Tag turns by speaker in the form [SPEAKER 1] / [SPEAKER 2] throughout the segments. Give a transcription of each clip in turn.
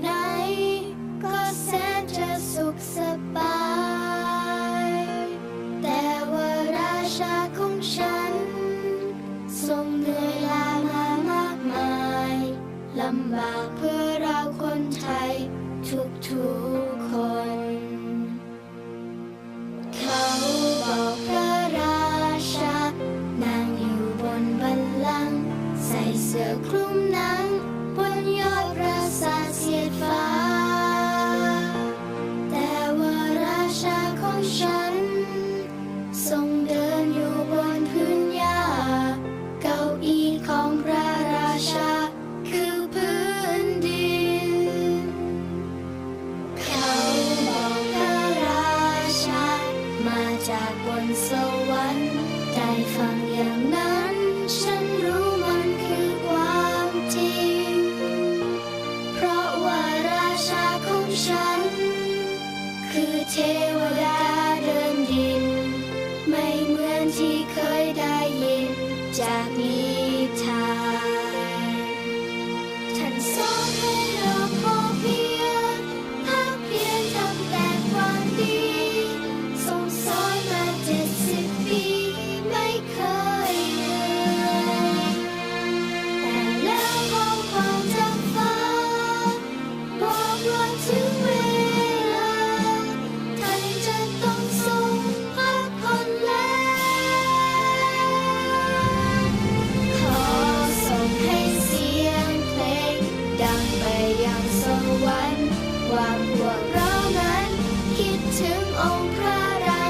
[SPEAKER 1] ไหน ก็แสนจะสุขสบาย แต่ว่าราชาของฉัน ทรงเหนื่อยล้ามามากมายลำบากเพื่อเราคนไทย ทุกๆคน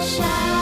[SPEAKER 1] shine.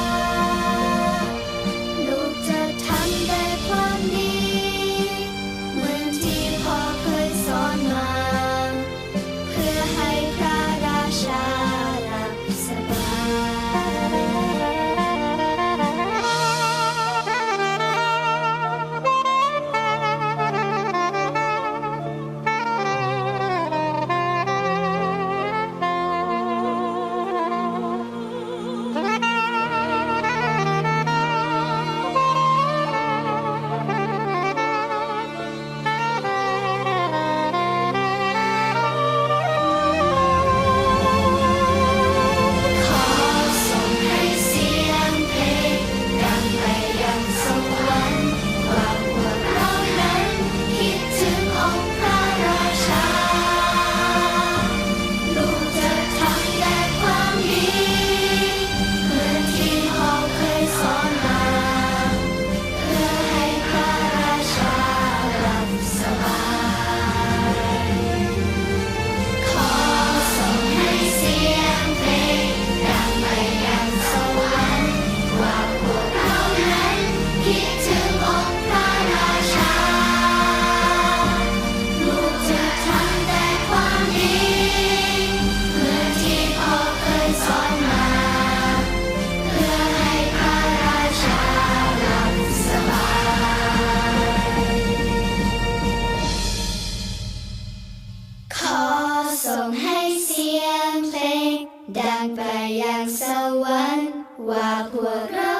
[SPEAKER 1] างไปยังสวรรค์ว่าพวกเรา